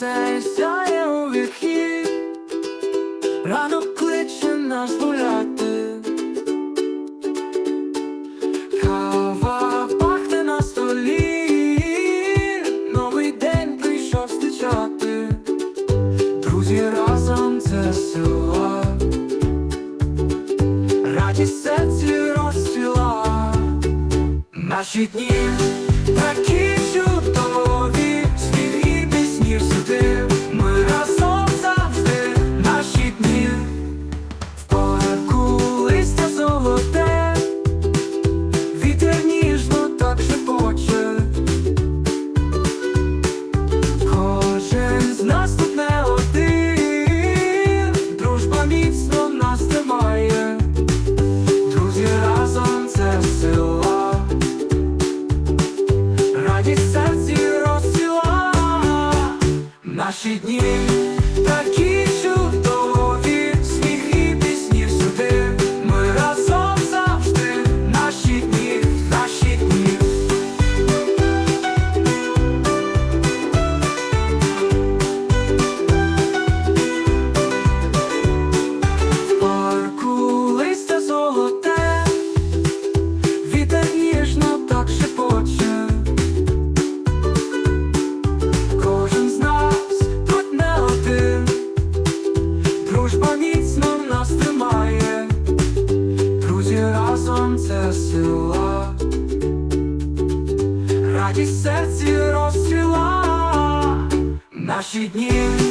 сонце сяє у вікні, ранок кличе нас гуляти, кава пахне на столі, новий день прийшов зустрічати. Друзі разом це сила, радість серці розцвіла. Наші дні такі. наші дні. села, радість серці розцвіла наші дні.